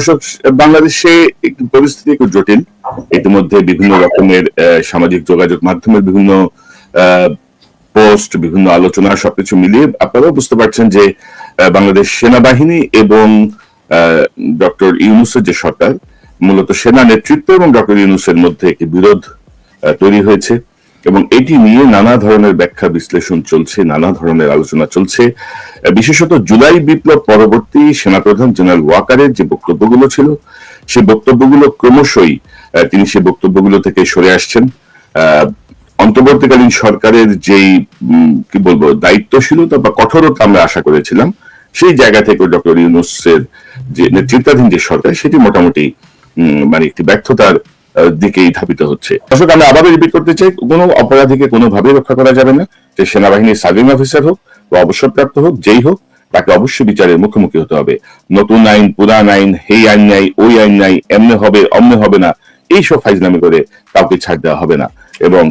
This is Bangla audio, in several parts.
দর্শক, বাংলাদেশে একটু পরিস্থিতি একটু জটিল। ইতিমধ্যে বিভিন্ন রকমের সামাজিক যোগাযোগ মাধ্যমের বিভিন্ন পোস্ট, বিভিন্ন আলোচনা সবকিছু মিলিয়ে আপনারাও বুঝতে পারছেন যে বাংলাদেশ সেনাবাহিনী এবং ডক্টর ইউনুসের যে সরকার, মূলত সেনা নেতৃত্ব এবং ডক্টর ইউনুসের মধ্যে একটি বিরোধ তৈরি হয়েছে। এবং এটি নিয়ে নানা ধরনের ব্যাখ্যা বিশ্লেষণ চলছে, নানা ধরনের আলোচনা চলছে। বিশেষত জুলাই বিপ্লব পরবর্তী সেনাপ্রধান জেনারেল ওয়াকারের যে বক্তব্যগুলো ছিল সেই বক্তব্যগুলো ক্রমশই তিনি সেই বক্তব্যগুলো থেকে সরে আসছেন। অন্তর্বর্তীকালীন সরকারের যেই কি বলব, দায়িত্বশীলতা বা কঠোরতা আমরা আশা করেছিলাম, সেই জায়গা থেকে ডক্টর ইউনুসের যে নেতৃত্বাধীন যে সরকার, সেটি মোটামুটি মানে একটি ব্যর্থতার দিকেই ধাবিত হচ্ছে। দর্শক আমি আবারও রিপিট করতে চাই, কোনো অপরাধীকে কোনোভাবেই রক্ষা করা যাবে না। যে সেনাবাহিনীর সার্ভিং অফিসার হোক বা অবসরপ্রাপ্ত হোক, যেই হোক, তাকে অবশ্যই বিচারের মুখোমুখি হতে হবে। নতুন আইন, পুরান আইন হেই আইন নাই ওই আইন নাই এমনে হবে, অমনে হবে না, এইসব ফাইজলামি করে কাউকে ছাড় দেওয়া হবে না। এবং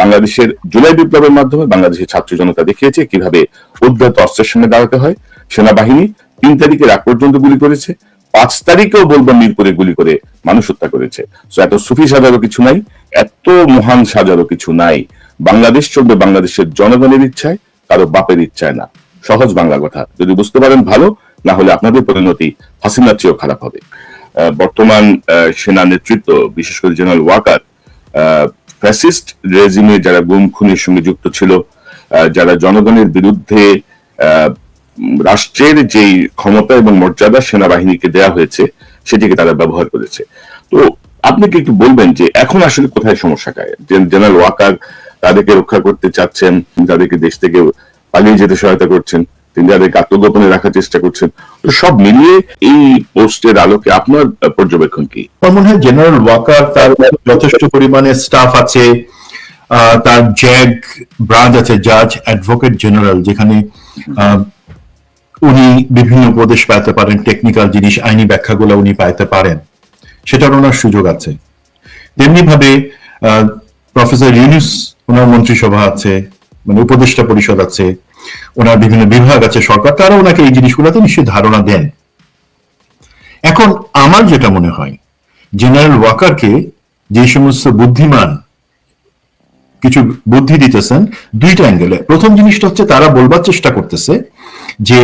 বাংলাদেশের জুলাই বিপ্লবের মাধ্যমে বাংলাদেশের ছাত্র জনতা দেখিয়েছে কীভাবে উদ্যত অস্ত্রের সামনে দাঁড়াতে হয়। সেনাবাহিনী তিন তারিখের আগ পর্যন্ত গুলি করেছে। পাঁচ তারিখেও বলব মিরপুরে গুলি করে মানুষ হত্যা করেছে। তো এত সুফি সাজারও কিছু নাই, এত মহান সাজারও কিছু নাই। বাংলাদেশ চলবে বাংলাদেশের জনগণের ইচ্ছায়, কারও বাপের ইচ্ছায় না। সহজ বাংলা কথা। যদি বুঝতে পারেন ভালো, না হলে আপনাদের পরিণতি হাসিনার চেয়েও খারাপ হবে। বর্তমান সেনা নেতৃত্ব, বিশেষ করে জেনারেল ওয়াকার ফ্যাসিস্ট রেজিমে যারা গুম, খুনের সঙ্গে যুক্ত ছিল যারা জনগণের বিরুদ্ধে রাষ্ট্রের যেই ক্ষমতা এবং মর্যাদা সেনাবাহিনীকে দেয়া হয়েছে, সেটিকে তারা ব্যবহার করেছে। তো আপনি কি একটু বলবেন যে এখন আসলে কোথায় সমস্যাটায় জেনারেল ওয়াকার তাদেরকে রক্ষা করতে চাচ্ছেন তাদেরকে দেশ থেকে পালিয়ে যেতে সহায়তা করছেন, তিনি তাদেরকে আত্মগোপনে রাখার চেষ্টা করছেন। সব মিলিয়ে এই পোস্টের আলোকে আপনার পর্যবেক্ষণ কি? আমার মনে হয় জেনারেল ওয়াকার তার যথেষ্ট পরিমাণে স্টাফ আছে তার জ্যাগ ব্রাঞ্চ আছে, জাজ, অ্যাডভোকেট জেনারেল, যেখানে উনি বিভিন্ন উপদেশ পাইতে পারেন টেকনিক্যাল জিনিস, আইনি ব্যাখ্যাগুলো উনি পাইতে পারেন। সেটার ওনার সুযোগ আছে। তেমনি ভাবে প্রফেসর ইউনুস, ওনার মন্ত্রিসভা আছে মানে উপদেষ্টা পরিষদ আছে, ওনার বিভিন্ন বিভাগ আছে, সরকার, তারা ওনাকে এই জিনিসগুলোতে নিশ্চয়ই ধারণা দেন। এখন আমার যেটা মনে হয় জেনারেল ওয়াকারকে যে সমস্ত বুদ্ধিমান কিছু বুদ্ধি দিতেছেন, দুইটা অ্যাঙ্গেলে প্রথম জিনিসটা হচ্ছে, তারা বলবার চেষ্টা করতেছে যে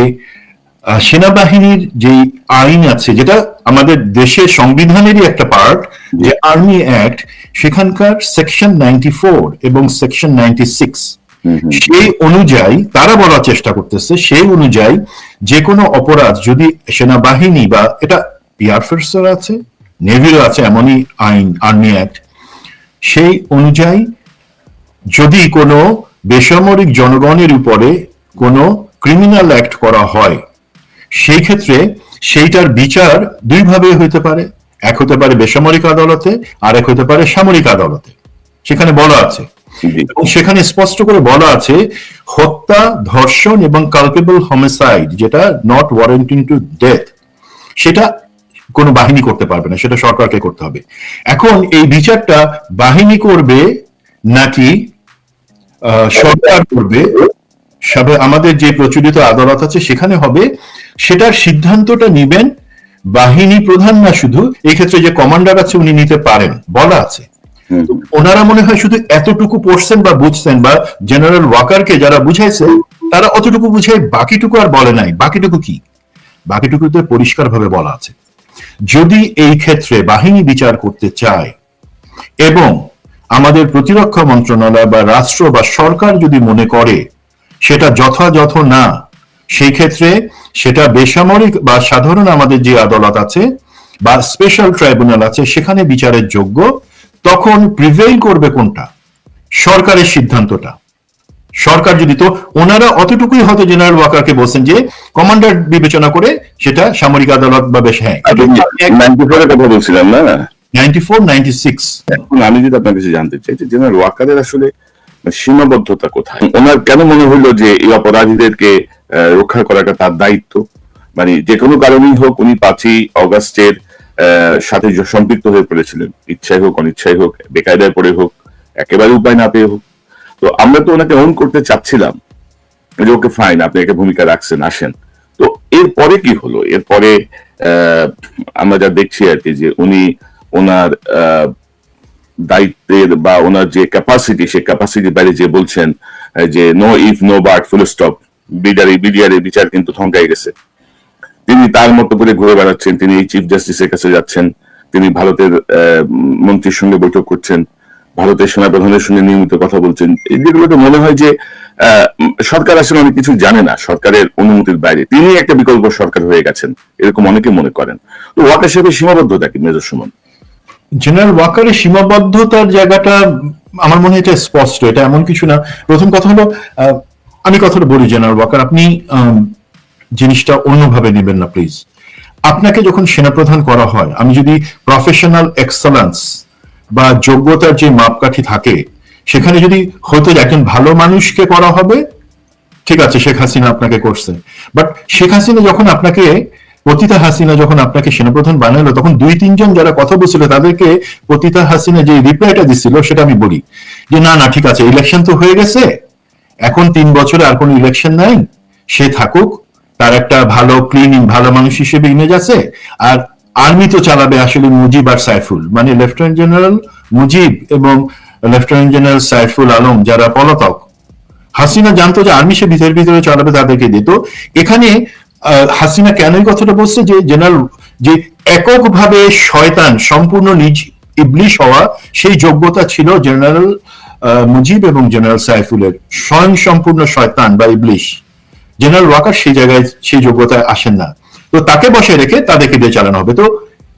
সেনাবাহিনীর যে আইন আছে যেটা আমাদের দেশের সংবিধানেরই একটা পার্ট যে আর্মি অ্যাক্ট সেখানকার সেকশন নাইনটি ফোর এবং সেকশন নাইনটি সিক্স সেই অনুযায়ী তারা বলার চেষ্টা করতেছে সেই অনুযায়ী যে কোনো অপরাধ যদি সেনাবাহিনী বা এটা এয়ারফোর্সের আছে নেভিরও আছে এমনই আইন আর্মি অ্যাক্ট সেই অনুযায়ী যদি কোনো বেসামরিক জনগণের উপরে কোনো ক্রিমিনাল অ্যাক্ট করা হয় সেই ক্ষেত্রে সেইটার বিচার দুইভাবে হইতে পারে। এক হতে পারে বেসামরিক আদালতে আর এক হতে পারে সামরিক আদালতে। সেখানে বলা আছে। এবং সেখানে স্পষ্ট করে বলা আছে হত্যা ধর্ষণ এবং কালপেবল হোমিসাইড যেটা নট ওয়ারেন্টিং টু ডেথ সেটা কোনো বাহিনী করতে পারবে না সেটা সরকারকে করতে হবে। এখন এই বিচারটা বাহিনী করবে নাকি সরকার করবে? সবে আমাদের যে প্রচলিত আদালত আছে সেখানে হবে সেটার সিদ্ধান্তটা নিবেন বাহিনী প্রধান না শুধু এই ক্ষেত্রে যে কমান্ডার আছে উনি নিতে পারেন বলা আছে। ওনারা মনে হয় শুধু এতটুকু পড়ছেন বা বুঝছেন বা জেনারেল ওয়াকারকে যারা বুঝাইছে তারা অতটুকু বুঝাই বাকিটুকু আর বলে নাই। বাকিটুকু কি? বাকিটুকু বাকিটুকুতে পরিষ্কার ভাবে বলা আছে। যদি এই ক্ষেত্রে বাহিনী বিচার করতে চায় এবং আমাদের প্রতিরক্ষা মন্ত্রণালয় বা রাষ্ট্র বা সরকার যদি মনে করে সেটা যথাযথ না। সেই ক্ষেত্রে সেটা বেসামরিক বা সাধারণ আমাদের যে আদালত আছে বা স্পেশাল ট্রাইব্যুনাল আছে সেখানে বিচারের যোগ্য তখন প্রিভেইল করবে কোনটা? সরকারের সিদ্ধান্তটা। সরকার যদি তো ওনারা অতটুকুই হয়তো জেনারেল ওয়াকারকে বলছেন যে কমান্ডার বিবেচনা করে সেটা সামরিক আদালত বা বেশ হ্যাঁ। কথা বলছিলাম না? নাইনটি ফোর নাইনটি সিক্স এখন আমি যদি আপনার কাছে জানতে চাই যে জেনারেল ওয়াকারের আসলে সীমাবদ্ধতা কোথায়? ওনার কেন মনে হলো যে এই অপরাধীদেরকে রক্ষা করাটা তার দায়িত্ব? মানে যে কোনো কারণেই হোক উনি পাঁচই অগাস্টের সাথে সম্পৃক্ত হয়ে পড়েছিলেন। ইচ্ছাই হোক অনিচ্ছাই হোক বেকায়দায় পড়ে হোক একেবারে উপায় না পেয়ে হোক। তো আমরা তো ওনাকে অন করতে চাচ্ছিলাম যে ওকে ফাইন আপনি একটা ভূমিকা রাখছেন আসেন। তো এরপরে কি হলো? এরপরে আমরা যা দেখছি আর কি যে উনি ওনার আহ, দায়িত্বের বা ওনার যে ক্যাপাসিটি সেই ক্যাপাসিটির বাইরে যে বলছেন যে no if no but full stop BDR BDR বিচার কিন্তু থমকাই গেছে। তিনি তার মতো করে ঘুরে বেড়াচ্ছেন, তিনি চিফ জাস্টিসের কাছে যাচ্ছেন, তিনি ভারতের মন্ত্রীর সঙ্গে বৈঠক করছেন, ভারতের সেনাপ্রধানের সঙ্গে নিয়মিত কথা বলছেন। যেগুলোতে মনে হয় যে সরকার আসলে অনেক কিছু জানে না, সরকারের অনুমতির বাইরে। তিনি একটা বিকল্প সরকার হয়ে গেছেন, এরকম অনেকে মনে করেন। তো ওয়াকার সাহেবের সীমাবদ্ধতা কি, মেজর সুমন? জেনারেল ওয়াকারের সীমাবদ্ধতার জায়গাটা আমার মনে হয় এটা স্পষ্ট, এটা এমন কিছু না। প্রথম কথা হলো আমি কথাটা বলি জেনারেল ওয়াকার আপনি জিনিসটা অন্যভাবে নেবেন না প্লিজ আপনাকে যখন সেনাপ্রধান করা হয়, আমি যদি প্রফেশনাল এক্সেলেন্স বা যোগ্যতার যে মাপকাঠি থাকে, সেখানে যদি হয়তো একজন ভালো মানুষকে করা হবে, ঠিক আছে, শেখ হাসিনা আপনাকে করছে। বাট শেখ হাসিনা যখন আপনাকে পতিতা হাসিনা যখন আপনাকে সেনাপ্রধান বানালো, তখন দুই, তিনজন যারা কথা বলছিল, তাদেরকে পতিতা হাসিনা যে রিপ্লাইটা দিছিল, সেটা আমি বলি যে, না না, ঠিক আছে ইলেকশন তো হয়ে গেছে। এখন তিন বছরে আর কোনো ইলেকশন নাই। সে থাকুক, তার একটা ভালো ক্লিন ভালো মানুষ হিসেবে ইমেজ আছে। আর আর্মি তো চালাবে আসলে মুজিব আর সাইফুল। মানে লেফটেন্যান্ট জেনারেল মুজিব এবং লেফটেন্যান্ট জেনারেল সাইফুল আলম যারা পলাতক। হাসিনা জানতো যে আর্মি সে ভিতরে ভিতরে চালাবে, তাদেরকে দিত। এখানে হাসিনা কেন এই কথাটা বলছে? যে জেনারেল যে এককভাবে শয়তান সম্পূর্ণ নিজ ইবলিশ হওয়া সেই যোগ্যতা ছিল জেনারেল মুজিব এবং জেনারেল সাইফুলের। স্বয়ং সম্পূর্ণ শয়তান বা ইবলিশ। জেনারেল ওয়াকার সেই জায়গায় সেই যোগ্যতায় আসেন না। তো তাকে বসে রেখে তাদেরকে দিয়ে চালানো হবে। তো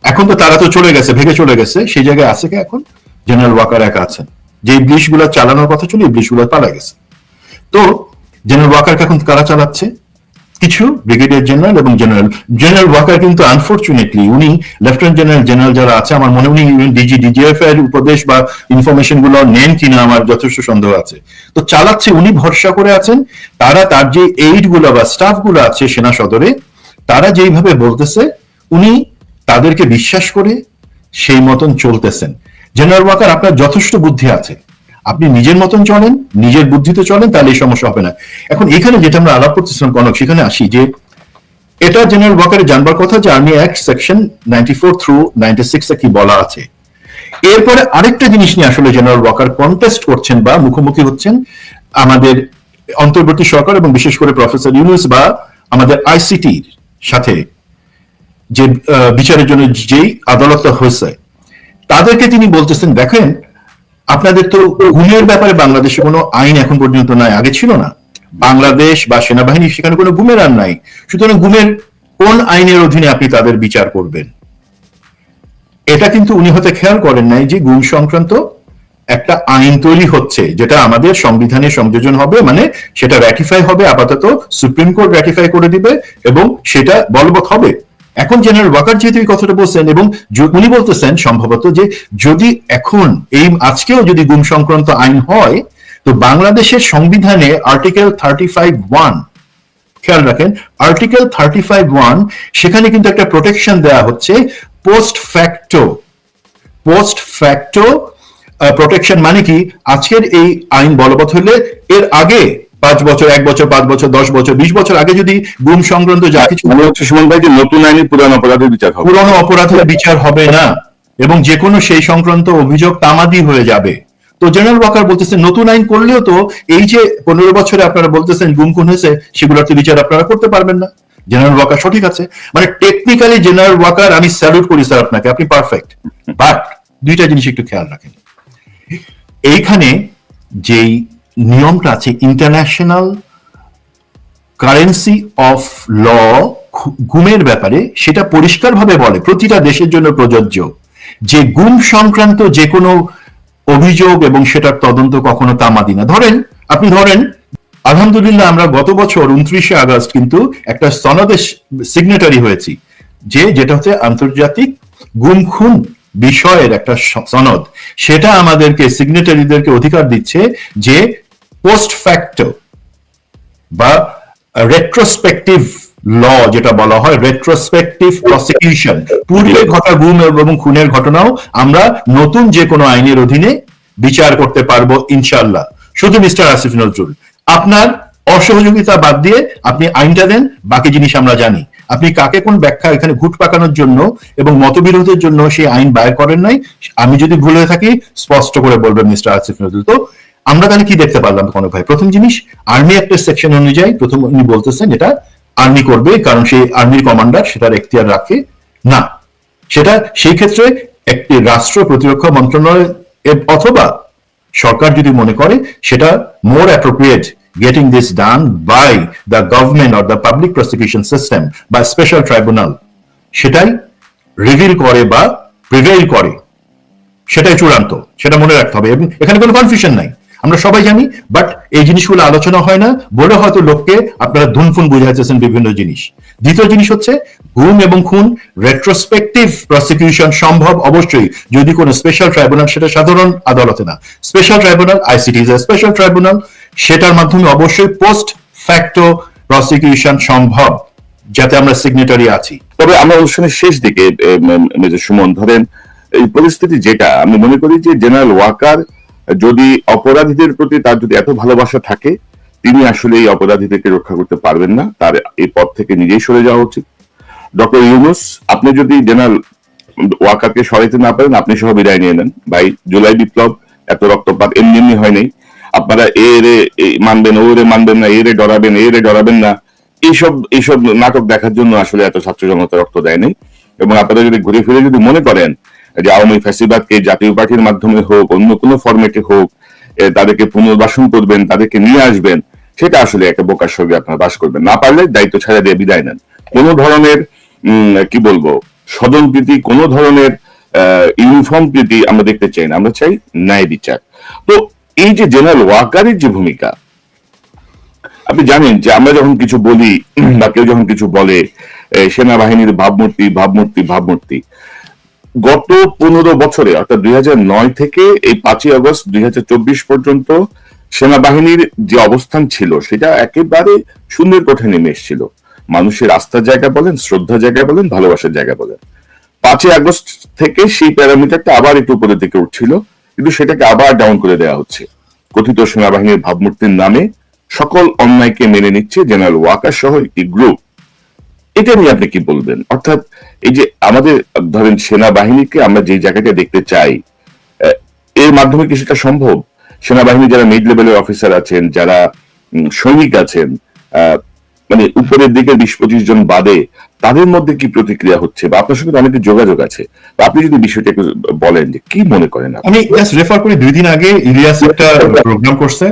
এখন তো তারা তো চলে গেছে, ভেগে চলে গেছে। সেই জায়গায় আছে কে এখন? জেনারেল ওয়াকার একা আছেন। যে ইবলিশগুলা চালানোর কথা ছিল ইবলিশগুলা পালা গেছে। তো জেনারেল ওয়াকারকে এখন কারা চালাচ্ছে? কিছু ব্রিগেডিয়ার জেনারেল এবং জেনারেল জেনারেল ওয়াকার কিন্তু আনফর্চুনেটলি উনি লেফটেন্যান্ট জেনারেল জেনারেল যারা আছে, আমার মনে উনি ডিজি ডিজিএফ এর উপদেশ বা ইনফরমেশনগুলো নেন কিনা আমার যথেষ্ট সন্দেহ আছে। তো চালাচ্ছে, উনি ভরসা করে আছেন, তারা তার যে এইডগুলো বা স্টাফগুলো আছে সেনা সদরে, তারা যেইভাবে বলতেছে, উনি তাদেরকে বিশ্বাস করে সেই মতন চলতেছেন। জেনারেল ওয়াকার, আপনার যথেষ্ট বুদ্ধি আছে। আপনি নিজের মতন চলেন, নিজের বুদ্ধিতে চলেন, তাহলে এই সমস্যা হবে না। এখন এখানে যেটা আমরা আলাপ করতেছিলাম কনক, সেখানে আসি যে, এটা জেনারেল ওয়াকারে জানবার কথা যে army act section ninety four through ninety six কি বলা আছে। এরপরে আরেকটা জিনিস নিয়ে আসলে জেনারেল ওয়াকার কন্টেস্ট করছেন বা মুখোমুখি হচ্ছেন আমাদের অন্তর্বর্তী সরকার এবং বিশেষ করে প্রফেসর ইউনুস বা আমাদের আইসিটির সাথে যে বিচারের জন্য যেই আদালতটা হয়েছে, তাদেরকে তিনি বলতেছেন, দেখেন আপনাদের তো গুমের ব্যাপারে বাংলাদেশে কোনো আইন এখন পর্যন্ত নাই, আগে ছিল না। বাংলাদেশ বা সেনাবাহিনী, সেখানে কোনো গুমের আর নাই। সুতরাং গুমের কোন আইনের অধীনে আপনি তাদের বিচার করবেন? এটা কিন্তু উনি হয়তো খেয়াল করেন নাই যে গুম সংক্রান্ত একটা আইন তৈরি হচ্ছে, যেটা আমাদের সংবিধানে সংযোজন হবে মানে সেটা র্যাটিফাই হবে, আপাতত সুপ্রিম কোর্ট র্যাটিফাই করে দিবে, এবং সেটা বলবৎ হবে। এখন জেনারেল ওয়াকার যেহেতু এই কথাটা বলছেন এবং উনি বলতেছেন সম্ভবত যে যদি এখন এই আজকেও যদি গুম সংক্রান্ত আইন হয়, তো বাংলাদেশের সংবিধানে আর্টিকেল থার্টি ফাইভ ওয়ান খেয়াল রাখেন আর্টিকেল থার্টি ফাইভ ওয়ান সেখানে কিন্তু একটা প্রোটেকশন দেওয়া হচ্ছে post facto post facto protection মানে কি? আজকের এই আইন বলবৎ হলে এর আগে পাঁচ বছর এক বছর পাঁচ বছর দশ বছর বিশ বছর আগে যদি গুম সংক্রান্ত যা কিছু মনে হচ্ছে সুমন ভাই যে নতুন আইনে পুরান অপরাধের বিচার হবে। পুরনো অপরাধের বিচার হবে না। এবং যে কোনো সেই সংক্রান্ত অভিযোগ তামাদি হয়ে যাবে। তো জেনারেল ওয়াকার বলতেছেন নতুন আইন করলেও তো এই যে পনেরো বছরে আপনারা বলতেছেন গুম খুন হয়েছে সেগুলোর তো বিচার আপনারা করতে পারবেন না। জেনারেল ওয়াকার সঠিক আছে। মানে টেকনিক্যালি জেনারেল ওয়াকার আমি স্যালুট করি স্যার আপনাকে আপনি পারফেক্ট বাট দুইটা জিনিস একটু খেয়াল রাখেন। এইখানে যেই নিয়মটা আছে ইন্টারন্যাশনাল কারেন্সি অফ ল গুমের ব্যাপারে সেটা পরিষ্কারভাবে বলে, প্রতিটা দেশের জন্য প্রযোজ্য। যে গুম সংক্রান্ত যে কোনো অভিযোগ এবং সেটার তদন্ত কখনো তামাদি না। ধরেন, আপনি ধরেন, আলহামদুলিল্লাহ আমরা গত বছর উনত্রিশে আগস্ট কিন্তু একটা সনদে সিগনেটারি হয়েছি, যে যেটা হচ্ছে আন্তর্জাতিক গুম খুন বিষয়ের একটা সনদ। সেটা আমাদেরকে সিগনেটারিদেরকে অধিকার দিচ্ছে যে পোস্ট ফ্যাক্টো বা রেট্রোস্পেক্টিভ ল যেটা বলা হয় রেট্রোস্পেক্টিভ প্রসিকিউশন পূর্বে ঘটা গুম এবং খুনের ঘটনাও আমরা নতুন যে কোনো আইনের অধীনে বিচার করতে পারব ইনশাল্লাহ শুধু মিস্টার আসিফ নজরুল, আপনার অসহযোগিতা বাদ দিয়ে আপনি আইনটা দেন, বাকি জিনিস আমরা জানি। আপনি কাকে কোন ব্যাখ্যা এখানে ঘুট পাকানোর জন্য এবং মতবিরোধের জন্য সেই আইন বাইর করেন নাই, আমি যদি ভুল থাকি, স্পষ্ট করে বলবেন মিস্টার আসিফ নজরুল। তো আমরা তাহলে কি দেখতে পারলাম কনক ভাই? প্রথম জিনিস আর্মি একটা সেকশন অনুযায়ী প্রথম উনি বলতেছেন এটা আর্মি করবে, কারণ সেই আর্মির কমান্ডার সেটার এখতিয়ার রাখে না। সেটা সেই ক্ষেত্রে একটি রাষ্ট্র প্রতিরক্ষা মন্ত্রণালয় অথবা সরকার যদি মনে করে, সেটা more appropriate getting this done by the government or the public prosecution system বা স্পেশাল ট্রাইব্যুনাল সেটাই রিভিল করে বা প্রিভেইল করে। সেটাই চূড়ান্ত, সেটা মনে রাখতে হবে। এবং এখানে কোনো কনফিউশন নাই। আমরা সবাই জানি বাট এই জিনিসগুলো আলোচনা হয় না। বলে হয়তো লোককে আপনারা ধুনফুন বুঝাইতেছেন বিভিন্ন জিনিস। দ্বিতীয় জিনিস হচ্ছে গুম এবং খুন রেট্রোস্পেক্টিভ প্রসিকিউশন সম্ভব অবশ্যই। যদি কোনো স্পেশাল ট্রাইব্যুনাল সেটা সাধারণ আদালতে না। Special tribunal ICT special tribunal সেটার মাধ্যমে অবশ্যই পোস্ট ফ্যাক্টো প্রসিকিউশন সম্ভব, যাতে আমরা সিগনেটারি আছি। তবে আমরা অনুষ্ঠানের শেষ দিকে সুমন, ধরেন, এই পরিস্থিতি যেটা, আমি মনে করি যে জেনারেল ওয়াকার যদি অপরাধীদের প্রতি তার যদি এত ভালোবাসা থাকে, তিনি আসলে এই অপরাধীদেরকে রক্ষা করতে পারবেন না, তার এই পদ থেকে নিজেই সরে যাওয়া উচিত। ডক্টর ইউনুস, আপনি যদি জেনারেল ওয়াকারকে সরাইতে না পারেন, আপনি সহ বিদায় নিয়ে নেন। ভাই, জুলাই বিপ্লব, এত রক্তপাত এমনি এমনি হয়নি আপনারা এ রে মানবেন, ও রে মানবেন না, এ রে ডরাবেন, এ রে ডরাবেন না, এইসব এইসব নাটক দেখার জন্য আসলে এত ছাত্র জনতা রক্ত দেয়নি এবং আপনারা যদি ঘুরে ফিরে যদি মনে করেন যে আওয়ামী ফ্যাসিবাদকে জাতীয় পার্টির মাধ্যমে হোক, অন্য কোনো ফরম্যাটে হোক তাদেরকে পুনর্বাসন করবেন, তাদেরকে নিয়ে আসবেন, সেটা আসলে একটা বোকার সঙ্গে আপনারা বাস করবেন। না পারলে দায়িত্ব ছাড়া দিয়ে বিদায় নেন। কোনো ধরনের কি বলব স্বজন প্রীতি, কোনো ধরনের ইউনিফর্ম প্রীতি আমরা দেখতে চাই না। আমরা চাই ন্যায় বিচার। তো এই যে জেনারেল ওয়াকারের যে ভূমিকা, আপনি জানেন যে আমরা যখন কিছু বলি, বা কেউ যখন কিছু বলে সেনাবাহিনীর ভাবমূর্তি ভাবমূর্তি ভাবমূর্তি গত পনেরো বছরে, অর্থাৎ দুই থেকে এই পাঁচই আগস্ট দুই পর্যন্ত সেনাবাহিনীর যে অবস্থান ছিল, সেটা একেবারে সুন্দর কোঠায় নেমে এসেছিল। মানুষের আস্থার জায়গা বলেন, শ্রদ্ধার জায়গা বলেন, ভালোবাসার জায়গা বলেন। পাঁচই আগস্ট থেকে সেই প্যারামিটারটা আবার একটু উপরের দিকে উঠছিল, কিন্তু সেটাকে আবার ডাউন করে দেওয়া হচ্ছে। কথিত সেনাবাহিনীর ভাবমূর্তির নামে সকল অন্যায়কে মেনে নিচ্ছে জেনারেল ওয়াকার সহ একটি গ্রুপ এটা নিয়ে আপনি কি বলবেন? অর্থাৎ এই যে আমাদের ধরেন সেনাবাহিনীকে আমরা যে জায়গাটা দেখতে চাই এর মাধ্যমে কি সেটা সম্ভব? সেনাবাহিনী যারা মিড লেভেলের অফিসার আছেন যারা সৈনিক আছেন মানে উপরের দিকে বিশ পঁচিশ জন বাদে তাদের মধ্যে কি প্রতিক্রিয়া হচ্ছে? বা আপনার সঙ্গে অনেক যোগাযোগ আছে। আপনি যদি বিষয়টা একটু বলেন যে কি মনে করেন আমি জাস্ট রেফার করি দুই দিন আগে ইলিয়াস একটা প্রোগ্রাম করছে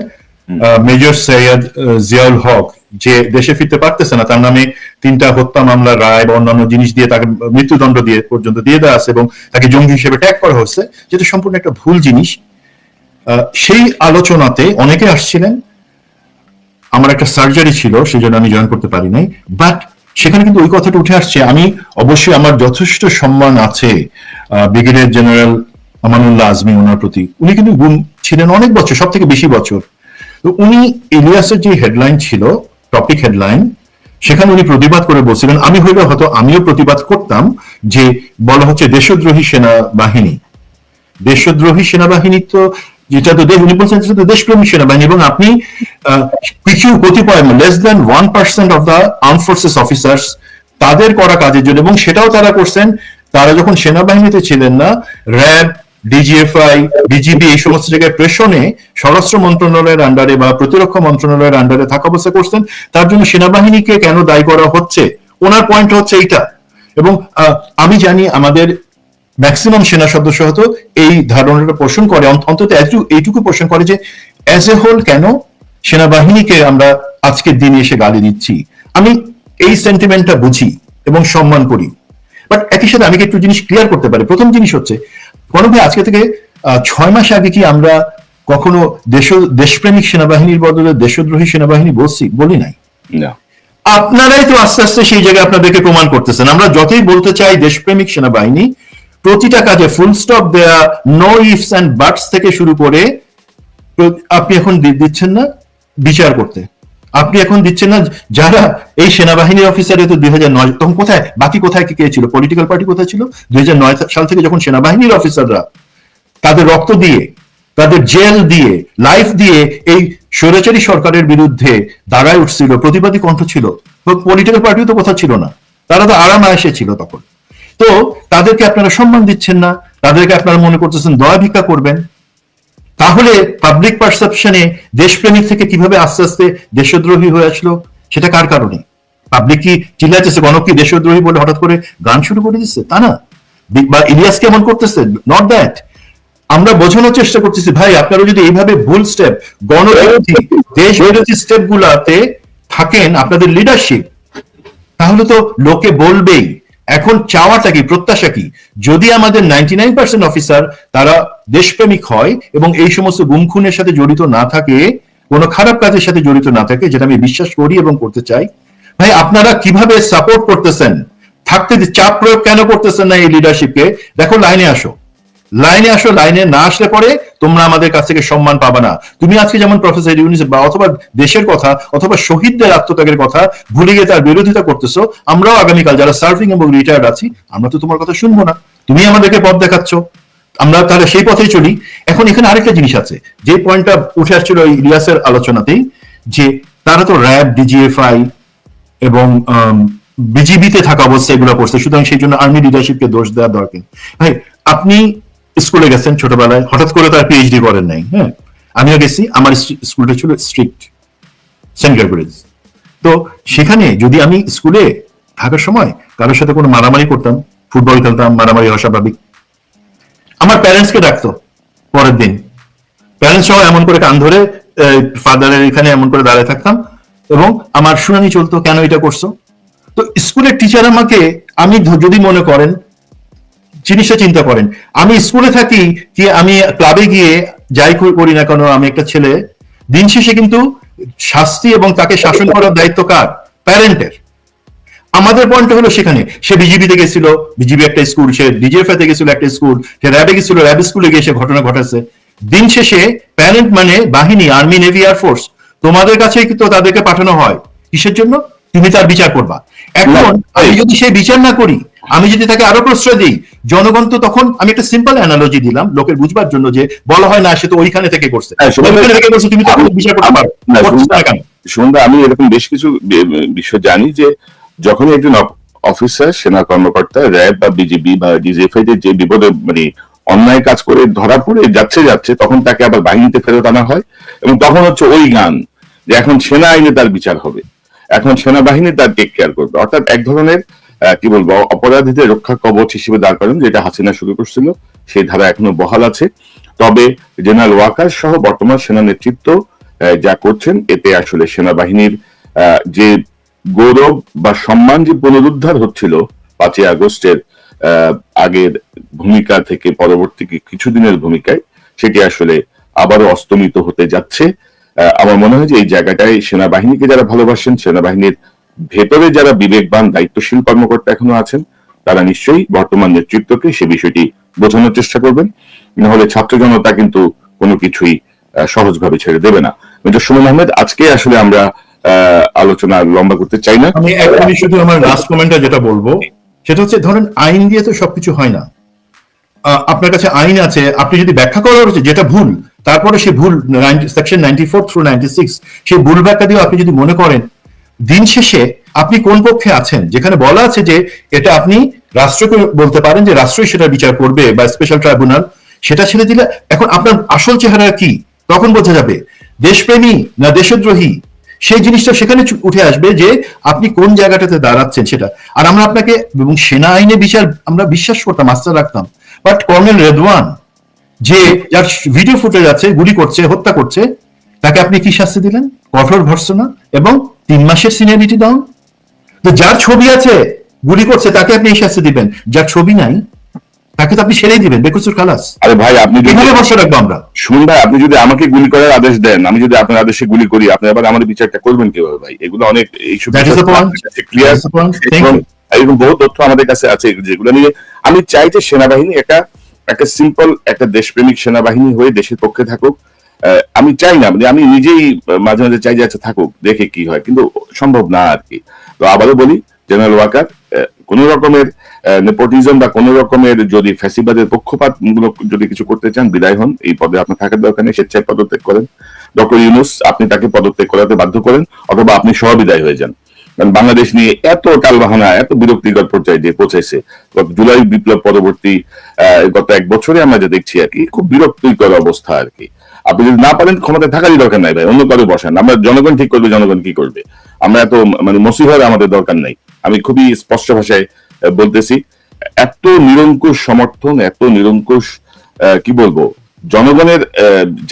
মেজর সৈয়দ জিয়াউল হক যে দেশে ফিরতে পারতেছে না তার নামে তিনটা হত্যা মামলা রায় বা অন্যান্য জিনিস দিয়ে তাকে মৃত্যুদণ্ড দিয়ে পর্যন্ত দিয়ে দেওয়া আছে এবং তাকে জঙ্গি হিসেবে ট্যাগ করা হচ্ছে যেটা সম্পূর্ণ একটা ভুল জিনিস। সেই আলোচনাতে অনেকে আসছিলেন। আমার একটা সার্জারি ছিল সেই জন্য আমি জয়েন করতে পারি নাই। বাট সেখানে কিন্তু ওই কথাটা উঠে আসছে। আমি অবশ্যই আমার যথেষ্ট সম্মান আছে ব্রিগেডিয়ার জেনারেল আমানুল্লাহ আজমি ওনার প্রতি। উনি কিন্তু গুম ছিলেন অনেক বছর সব থেকে বেশি বছর। তো উনি ইলিয়াসের যে হেডলাইন ছিল টপিক হেডলাইন সেখানে উনি প্রতিবাদ করে বলছিলেন, আমি হইলে হয়তো আমিও প্রতিবাদ করতাম যে বলা হচ্ছে দেশদ্রোহী সেনাবাহিনী। দেশদ্রোহী সেনাবাহিনী তো, যেটা তো দেশ উনি বলছেন সেটা তো দেশপ্রেমী সেনাবাহিনী এবং আপনি কিছু কতিপয় less than one percent of the armed forces officers তাদের করা কাজের জন্য এবং সেটাও তারা করছেন। তারা যখন সেনাবাহিনীতে ছিলেন না, র্যাব ডিজিএফআই বিজিবি এই সমস্ত জায়গায় প্রেশনে স্বরাষ্ট্র মন্ত্রণালয়ের আন্ডারে বা প্রতিরক্ষা মন্ত্রণালয়ের আন্ডারে থাকা অবস্থা করছেন। তার জন্য সেনাবাহিনীকে কেন দায়ী করা হচ্ছে? ওনার পয়েন্ট হচ্ছে এইটা। এবং আমি জানি আমাদের ম্যাক্সিমাম সেনা সদস্য হয়তো এই ধারণাটা পোষণ করে অন্তত এইটুকু পোষণ করে যে অ্যাজ এ হোল কেন সেনাবাহিনীকে আমরা আজকের দিনে এসে গালি দিচ্ছি? আমি এই সেন্টিমেন্টটা বুঝি এবং সম্মান করি। বাট একই সাথে আমি একটু জিনিস ক্লিয়ার করতে পারি? প্রথম জিনিস হচ্ছে কোনো ভাই আজকে থেকে ছয় মাস আগে কি আমরা কখনো দেশ দেশপ্রেমিক সেনাবাহিনীর বদলে দেশদ্রোহী সেনাবাহিনী বলছি? বলি নাই। আপনারাই তো আস্তে আস্তে সেই জায়গায় আপনাদেরকে প্রমাণ করতেছেন। আমরা যতই বলতে চাই দেশপ্রেমিক সেনাবাহিনী প্রতিটা কাজে ফুল স্টপ দেয়া নো ইফস অ্যান্ড বাটস থেকে শুরু করে আপনি এখন দিচ্ছেন না? বিচার করতে। আপনি এখন দিচ্ছেন না, যারা এই সেনাবাহিনীর অফিসারে তো দুই হাজার নয়, তখন কোথায়, বাকি কোথায় কি, কে ছিল? পলিটিক্যাল পার্টি কোথায় ছিল? দুই নয় সাল থেকে যখন সেনাবাহিনীর অফিসাররা তাদের রক্ত দিয়ে, তাদের জেল দিয়ে লাইফ দিয়ে এই স্বৈরাচারী সরকারের বিরুদ্ধে দাঁড়ায় উঠছিল, প্রতিবাদী কণ্ঠ ছিল পলিটিক্যাল পার্টিও তো কোথাও ছিল না, তারা তো আরাম আয়েসে ছিল তখন। তো তাদেরকে আপনারা সম্মান দিচ্ছেন না, তাদেরকে আপনারা মনে করতেছেন দয়া ভিক্ষা করবেন তাহলে পাবলিক পারসেপশনে দেশপ্রেমিক থেকে কীভাবে আস্তে আস্তে দেশদ্রোহী হয়ে আসলো? সেটা কার কারণে? পাবলিক কি চিল্লাইতেছে, গণক দেশদ্রোহী বলে হঠাৎ করে গান শুরু করে দিচ্ছে? তা না। বা ইলিয়াস কেমন করতেছে? নট দ্যাট আমরা বোঝানোর চেষ্টা করতেছি, ভাই, আপনারা যদি এইভাবে ভুল স্টেপ গণবিরোধী দেশ বিরোধী স্টেপ গুলাতে থাকেন আপনাদের লিডারশিপ তাহলে তো লোকে বলবেই। এখন চাওয়াটা কি, প্রত্যাশা কি? যদি আমাদের নাইনটি নাইন পার্সেন্ট অফিসার তারা দেশপ্রেমিক হয় এবং এই সমস্ত গুম খুনের সাথে জড়িত না থাকে, কোন খারাপ কাজের সাথে জড়িত না থাকে, যেটা আমি বিশ্বাস করি এবং করতে চাই, ভাই আপনারা কীভাবে সাপোর্ট করতেছেন? থাকতে চাপ প্রয়োগ কেন করতেছেন না এই লিডারশিপকে দেখো লাইনে আসো। লাইনে আসো, লাইনে না আসলে পরে তোমরা আমাদের কাছ থেকে সম্মান পাবা না। তুমি আজকে যেমন প্রফেসর ইউনিস বা অথবা দেশের কথা, অথবা শহীদদের আত্মত্যাগের কথা ভুলে গিয়ে তার বিরোধিতা করতেছো, আমরাও আগামীকাল যারা সার্ভিং এবং রিটায়ার্ড আছি, আমরা তো তোমার কথা শুনব না। তুমি আমাদেরকে পথ দেখাচ্ছ। আমরা তাহলে সেই পথেই চলি। এখন এখানে আরেকটা জিনিস আছে। যে পয়েন্টটা উঠে আসছিল ইলিয়াসের আলোচনাতেই, যে তারা তো র্যাব, ডিজিএফআই এবং বিজিবিতে থাকা অবস্থায় এগুলো করছে। সুতরাং সেই জন্য আর্মি লিডারশিপকে দোষ দেওয়া দরকার ভাই, আপনি স্কুলে গেছেন ছোটবেলায়, হঠাৎ করে তার পিএইচডি করেন নাই হ্যাঁ? আমিও গেছি, আমার স্কুলটা ছিল স্ট্রিক্ট সেন্ট গ্রেগরিজ তো সেখানে যদি আমি স্কুলে থাকার সময় কারোর সাথে কোনো মারামারি করতাম, ফুটবল খেলতাম, মারামারি হওয়া স্বাভাবিক। আমার প্যারেন্টসকে ডাকতো পরের দিন। প্যারেন্টস সহ এমন করে কান ধরে ফাদারের এখানে এমন করে দাঁড়ায় থাকতাম এবং আমার শুনানি চলতো, কেন এটা করছ? তো স্কুলের টিচার আমাকে, আমি যদি মনে করেন জিনিসটা চিন্তা করেন। আমি স্কুলে থাকি কি আমি ক্লাবে গিয়ে যাই করি- না কেন আমি একটা ছেলে। দিন শেষে কিন্তু শাস্তি এবং তাকে শাসন করার দায়িত্ব কার? প্যারেন্টের। আমাদের পয়েন্ট হলো সেখানে। সে বিজিবিতে গেছিল বিজিবি একটা স্কুল সে ডিজিএফ তে গেছিল একটা স্কুল সে র্যাবে গেছিল র্যাব স্কুলে গিয়ে সে ঘটনা ঘটাচ্ছে দিন শেষে প্যারেন্ট মানে বাহিনী আর্মি নেভি এয়ার ফোর্স তোমাদের কাছেই তো তাদেরকে পাঠানো হয়। কিসের জন্য? তুমি তার বিচার করবা। এখন আমি যদি সেই বিচার না করি আমি যদি তাকে আরও প্রশ্রয় দিই জনগণ তো তখন আমি একটা সিম্পল অ্যানালজি দিলাম লোকের বুঝবার জন্য যে বলা হয় না সে তো ওইখানে থেকে করছে। হ্যাঁ, সুমন ভাই- ওইখানে থেকে করছে তুমি তো বিচার করতে পারো। সুমনদা আমি এরকম বেশ কিছু বিষয় জানি যে যখন একজন অফিসার সেনা কর্মকর্তা র্যাব বা বিজিবি বা ডিজিএফআই যে বিপদে মানে অন্যায় কাজ করে ধরা পড়ে যাচ্ছে যাচ্ছে তখন তাকে আবার বাহিনীতে ফেরত আনা হয় এবং তখন হচ্ছে ওই গান যে এখন সেনা আইনে তার বিচার হবে। এখন সেনাবাহিনী তার টেক কেয়ার করবে। অর্থাৎ এক ধরনের আহ, কি বলব, অপরাধীদের রক্ষা কবচ হিসেবে দাঁড় করেন, যেটা হাসিনা শুরু করছিল, সেই ধারা এখনও বহাল আছে। তবে জেনারেল ওয়াকার সহ বর্তমান সেনা নেতৃত্ব যা করছেন, এতে আসলে সেনাবাহিনীর যে গৌরব বা সম্মান যে পুনরুদ্ধার হচ্ছিল পাঁচই আগস্টের আগের ভূমিকা থেকে পরবর্তী কিছুদিনের ভূমিকায়, সেটি আসলে আবারও অস্তমিত হতে যাচ্ছে। আমার মনে হয় যে এই জায়গাটায় সেনাবাহিনীকে যারা ভালোবাসেন, সেনাবাহিনীর ভেতরে যারা বিবেকবান, দায়িত্বশীল কর্মকর্তা এখনও আছেন, তারা নিশ্চয়ই বর্তমান নেতৃত্বকে সে বিষয়টি বোঝানোর চেষ্টা করবেন। নাহলে ছাত্র জনতা কিন্তু কোনো কিছুই সহজভাবে ছেড়ে দেবে না। মিস্টার সুমন আহমেদ, আজকে আসলে আমরা আলোচনা লম্বা করতে চাই না। আমি এক মিনিট শুধু আমার লাস্ট কমেন্টটা যেটা বলব, সেটা হচ্ছে ধরেন আইন দিয়ে তো সবকিছু হয় না। আপনার কাছে আইন আছে, আপনি যদি ব্যাখ্যা করার হচ্ছে যেটা ভুল, তারপরে সে ভুল section ninety four through ninety six সেই ভুল ব্যাখ্যা দিয়ে আপনি যদি মনে করেন দিন শেষে আপনি কোন পক্ষে আছেন? যেখানে বলা আছে যে এটা আপনি রাষ্ট্রকে বলতে পারেন যে রাষ্ট্রই সেটা বিচার করবে বা স্পেশাল ট্রাইব্যুনাল সেটা ছেড়ে দিলে এখন আপনার আসল চেহারা কি? তখন বোঝা যাবে, দেশপ্রেমী না দেশদ্রোহী? সেই জিনিসটা সেখানে উঠে আসবে যে আপনি কোন জায়গাটাতে দাঁড়াচ্ছেন সেটা। আর আমরা আপনাকে এবং সেনা আইনে বিচার আমরা বিশ্বাস করতাম, আস্থা রাখতাম। বাট কর্নেল রেদওয়ান যে যার ভিডিও ফুটেজ আছে, গুলি করছে, হত্যা করছে তাকে আপনি কি শাস্তি দিলেন? কঠোর ভর্সনা এবং তিন মাসের সিনিয়রিটি দাও। তো যার ছবি আছে গুলি করছে তাকে আপনি এই শাস্তি দিবেন। যার ছবি নাই তাকে তো আপনি ছেড়েই দিবেন বেকুসুর খালাস। আরে ভাই আপনি যদি কীভাবে বসে রাখব আমরা। শুনুন ভাই আপনি যদি আমাকে গুলি করার আদেশ দেন আমি যদি আপনার আদেশে গুলি করি আপনি আবার আমার বিচারটা করবেন কীভাবে ভাই? এগুলো অনেক এইসব. ক্লিয়ার. এরকম বহু তথ্য আমাদের কাছে আছে যেগুলো নিয়ে আমি চাই যে সেনাবাহিনী একটা একটা সিম্পল একটা দেশপ্রেমিক সেনাবাহিনী হয়ে দেশের পক্ষে থাকুক। আমি চাই না মানে আমি নিজেই মাঝে মাঝে চাই যে আচ্ছা থাকুক, দেখে কি হয়, কিন্তু সম্ভব না আর কি। তো আবারও বলি জেনারেল ওয়াকার কোন রকমের নেপোটিজম বা কোন রকমের যদি ফ্যাসিবাদের পক্ষপাত যদি কিছু করতে চান, বিদায় হন, এই পদে আপনার থাকার দরকার নেই, স্বেচ্ছায় পদত্যাগ করেন। ডক্টর ইউনুস আপনি তাকে পদত্যাগ করাতে বাধ্য করেন, অথবা আপনি সহ বিদায় হয়ে যান। কারণ বাংলাদেশ নিয়ে এত টালবাহানা এত বিরক্তিকর পর্যায়ে যে পৌঁছেছে জুলাই বিপ্লব পরবর্তী গত এক বছরে আমরা যা দেখছি আর কি, খুব বিরক্তিকর অবস্থা আর কি। আপনি যদি না পারেন, ক্ষমতায় থাকারই দরকার নাই ভাই, অন্য কারও বসান আমরা জনগণ ঠিক করবে, জনগণ কি করবে? আমরা এত মানে মসিহার আমাদের দরকার নাই। আমি খুবই স্পষ্ট ভাষায় বলতেছি, এত নিরঙ্কুশ সমর্থন, এত নিরঙ্কুশ কি বলব, জনগণের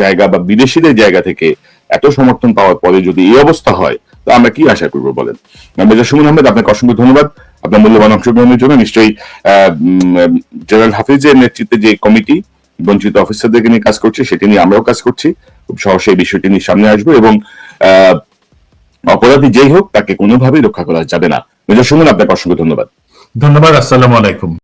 জায়গা বা বিদেশিদের জায়গা থেকে এত সমর্থন পাওয়ার পরে যদি এই অবস্থা হয়, তো আমরা কি আশা করব বলেন? মেজর সুমন আহমেদ, আপনাকে অসংখ্য ধন্যবাদ। আপনার মূল্যবান অংশগ্রহণের জন্য নিশ্চয়ই জেনারেল হাফিজের নেতৃত্বে যে কমিটি বঞ্চিত অফিসারদেরকে নিয়ে কাজ করছে, সেটি নিয়ে আমরাও কাজ করছি। খুব সহসে এই বিষয়টি নিয়ে সামনে আসব এবং অপরাধী যেই হোক তাকে কোনোভাবেই রক্ষা করা যাবে না। মেজর সুমন আপনাকে অসংখ্য ধন্যবাদ। ধন্যবাদ, আসসালাম আলাইকুম।